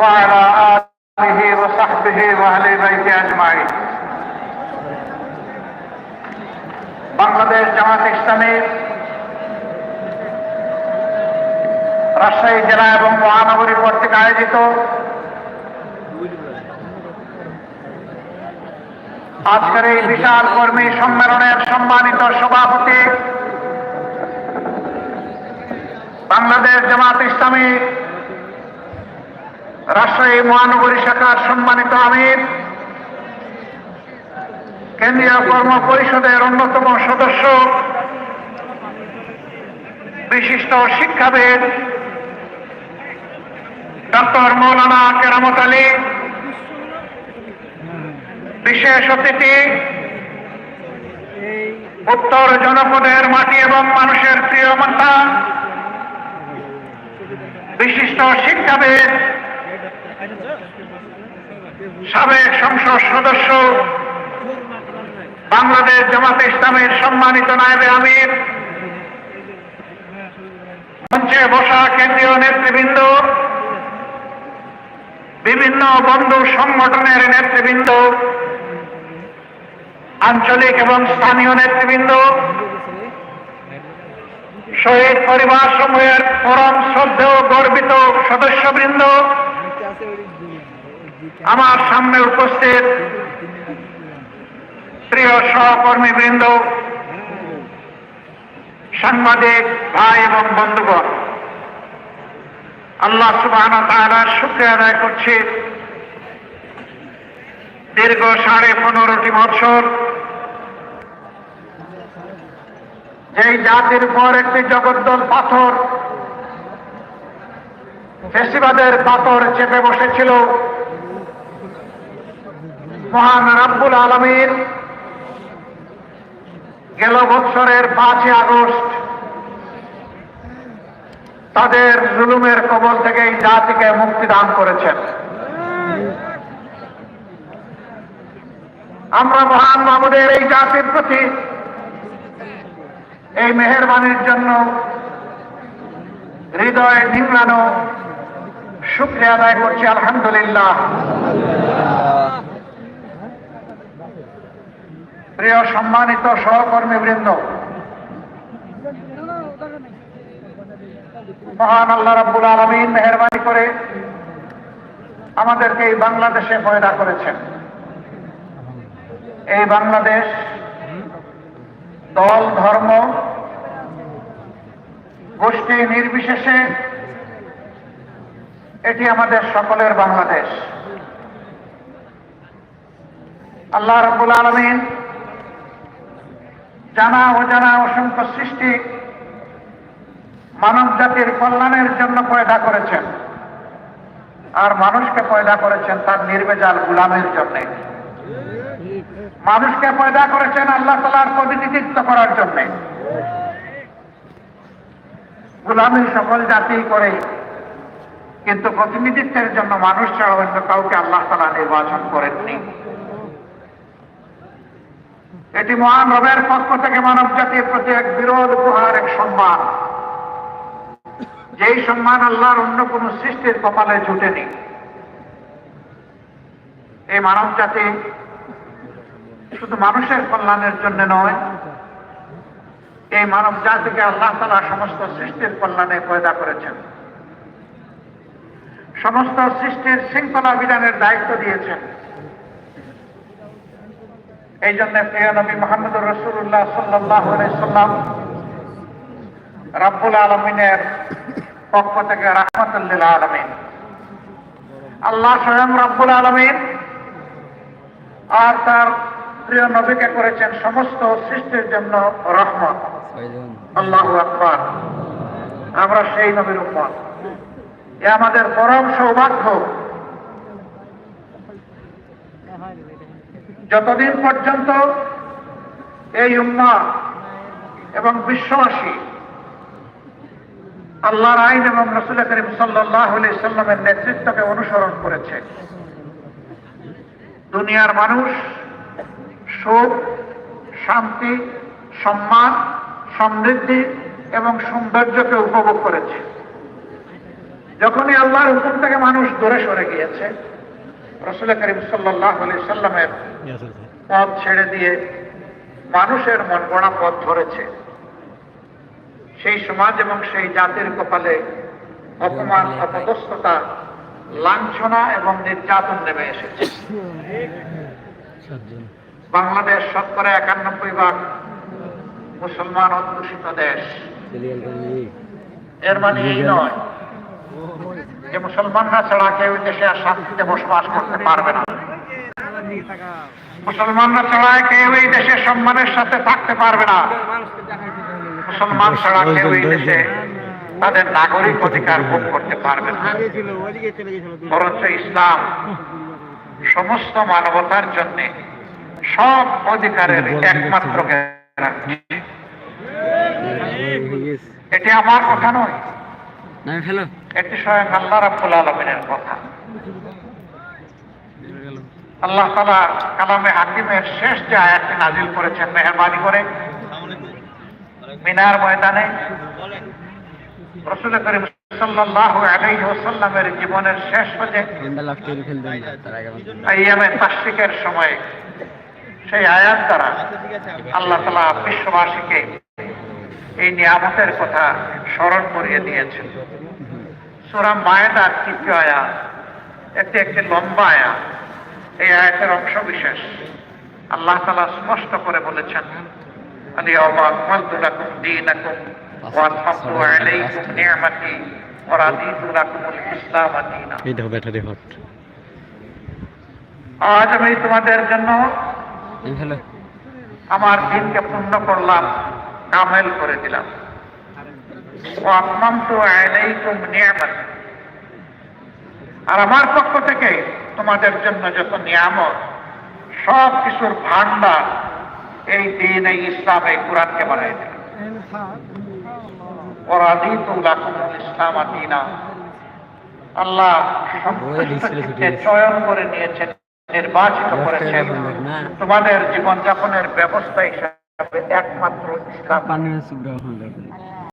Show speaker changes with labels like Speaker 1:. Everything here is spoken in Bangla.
Speaker 1: وعلى آله وصحبه وأهل بيته أجمعين বাংলাদেশ জামাত ইসলামী রাজশাহী জেলা এবং মহানগরী কর্তৃক আয়োজিত আজকের এই বিশাল কর্মী সম্মেলনের সম্মানিত সভাপতি বাংলাদেশ জামাত ইসলামী রাজশাহী মহানগরী শাখার সম্মানিত আমির, কেন্দ্রীয় কর্ম পরিষদের অন্যতম সদস্য, বিশিষ্ট শিক্ষাবিদ ডক্টর মৌলানা কেরামত আলী, বিশেষ অতিথি, উত্তর জনপদের মাটি এবং মানুষের প্রিয় মাতা, বিশিষ্ট শিক্ষাবিদ সাবেক সংসদ সদস্য, বাংলাদেশ জামাতে ইসলামের সম্মানিত নায়েবে আমির, মঞ্চে বসা কেন্দ্রীয় নেতৃবৃন্দ, বিভিন্ন বন্ধু সংগঠনের নেতৃবৃন্দ, আঞ্চলিক এবং স্থানীয় নেতৃবৃন্দ, শহীদ পরিবার সমূহের পরম শ্রদ্ধেয় গর্বিত সদস্যবৃন্দ আমার সামনে উপস্থিত প্রিয় সহকর্মী বৃন্দ সাংবাদিক, ভাই এবং বন্ধুগণ, আল্লাহ সুবাহ তাআলার শুক্রিয়া আদায় করছি। দীর্ঘ সাড়ে পনেরোটি বছর যেই জাতির উপর একটি জগদ্দল পাথর, ফেসিবাদের পাথর চেপে বসেছিল। মহান রাব্বুল আলমীর গেল বৎসরের পাঁচই আগস্ট। তাদের জুলুমের কবল থেকে এই জাতিকে মুক্তি দান করেছেন। আমরা মহান মামুদের এই জাতির প্রতি এই মেহরবানির জন্য হৃদয় নিংড়ানো শুক্রিয়া আদায় করছি, আলহামদুলিল্লাহ। প্রিয় সম্মানিত সহকর্মী বৃন্দ, মহান আল্লাহ রাব্বুল আলমিন মেহরবানি করে আমাদেরকে এই বাংলাদেশে পয়দা করেছেন। এই বাংলাদেশ দল, ধর্ম, গোষ্ঠী নির্বিশেষে এটি আমাদের সকলের বাংলাদেশ। আল্লাহ রাব্বুল আলমিন জানা অজানা অসংখ্য সৃষ্টি মানব জাতির কল্যাণের জন্য পয়দা করেছেন। আর মানুষকে পয়দা করেছেন তার নির্বেজাল গুলামের জন্য। মানুষকে পয়দা করেছেন আল্লাহ তালার প্রতিনিধিত্ব করার জন্য। গুলামী সকল জাতি করে, কিন্তু প্রতিনিধিত্বের জন্য মানুষ ছাড়া অন্য কাউকে আল্লাহ তালা নির্বাচন করেননি। এটি মহান রবের পক্ষ থেকে মানব জাতির প্রতি এক বিরোধ উপহার, এক সম্মান। যেই সম্মান আল্লাহর অন্য কোন সৃষ্টির কপালে জুটেনি। এই মানব জাতি শুধু মানুষের কল্যাণের জন্য নয়, এই মানব জাতিকে আল্লাহ তালা সমস্ত সৃষ্টির কল্যাণে পয়দা করেছেন। সমস্ত সৃষ্টির শৃঙ্খলা বিধানের দায়িত্ব দিয়েছেন। এই জন্য প্রিয় নবী মোহাম্মদুর রসুল্লাহ সাল্লাহ সাল্লাম রাব্বুল আলমিনের পক্ষ থেকে রাহমাতুল্লিল আলমিন। আল্লাহ স্বয়ং রাব্বুল আলমিন আর তার প্রিয় নবীকে করেছেন সমস্ত সৃষ্টির জন্য রহমত। আল্লাহ আকবর। আমরা সেই নবীর উম্মত। এ আমাদের পরম সৌভাগ্য। যতদিন পর্যন্ত এই উম্মা এবং বিশ্ববাসী আল্লাহর আইন এবং রসুল করিম সাল্লাহ সাল্লামের নেতৃত্বকে অনুসরণ করেছে, দুনিয়ার মানুষ সুখ, শান্তি, সম্মান, সমৃদ্ধি এবং সৌন্দর্যকে উপভোগ করেছে। যখনই আল্লাহর হুকুম থেকে মানুষ দূরে সরে গিয়েছে রসুল করিম সাল্লাহ সাল্লামের পথ ছেড়ে দিয়ে মানুষের মন গড়া পথ ধরেছে। সেই সমাজ এবং সেই জাতির কপালে অপমান অপদস্থতা লাঞ্ছনা এবং নির্যাতন নেমে এসেছে। বাংলাদেশ শতকরা একানব্বই ভাগ মুসলমান অধ্যুষিত দেশ। এর মানে এই নয় যে মুসলমানরা ছাড়া কেউ দেশে আর শান্তিতে বসবাস করতে পারবে না। মুসলমানরা ছাড়া কেউ এই দেশে সম্মানের সাথে থাকতে পারবে না। মুসলমান ছাড়া কেউ এই দেশে তাদের নাগরিক অধিকার ভোগ করতে পারবে না। বরঞ্চ ইসলাম সমস্ত মানবতার জন্য সব অধিকারের একমাত্র এটি আমার কথা নয়।
Speaker 2: ফেলো।
Speaker 1: এটি স্বয়ং আল্লাহ রাব্বুল আলমিনের কথা। আল্লাহ তালা কালামে হাকিমের শেষ যে আয়াতটি নাজিল করেছেন, মেহরবানি করে মিনার ময়দানে রসুল করিম সাল্লাল্লাহু আলাইহি ওয়াসাল্লামের জীবনের শেষ
Speaker 2: আগে
Speaker 1: আইয়ামে তাশরিকের সময় সেই আয়াত দ্বারা আল্লাহ তালা বিশ্ববাসীকে এই নিয়ামতের কথা স্মরণ করিয়ে দিয়েছেন। সোরা মায়েদার তৃতীয় আয়া এতে একটি লম্বা আয়া এই আয়াতের অংশ বিশেষ। আল্লাহ তালা স্পষ্ট করে বলেছেন আজ আমি তোমাদের জন্য আমার দিনকে পূর্ণ করলাম কামেল করে দিলাম। আর আমার পক্ষ থেকে তোমাদের জন্য যত নিয়ামত সব কিছুর ভান্ডার এই দিন এই ইসলাম এই কোরআনকে বানাই ইসলাম আদিনা। আল্লাহ চয়ন করে নিয়েছেন নির্বাচিত করেছেন। তোমাদের জীবনযাপনের ব্যবস্থা হিসাবে একমাত্র ইসলাম।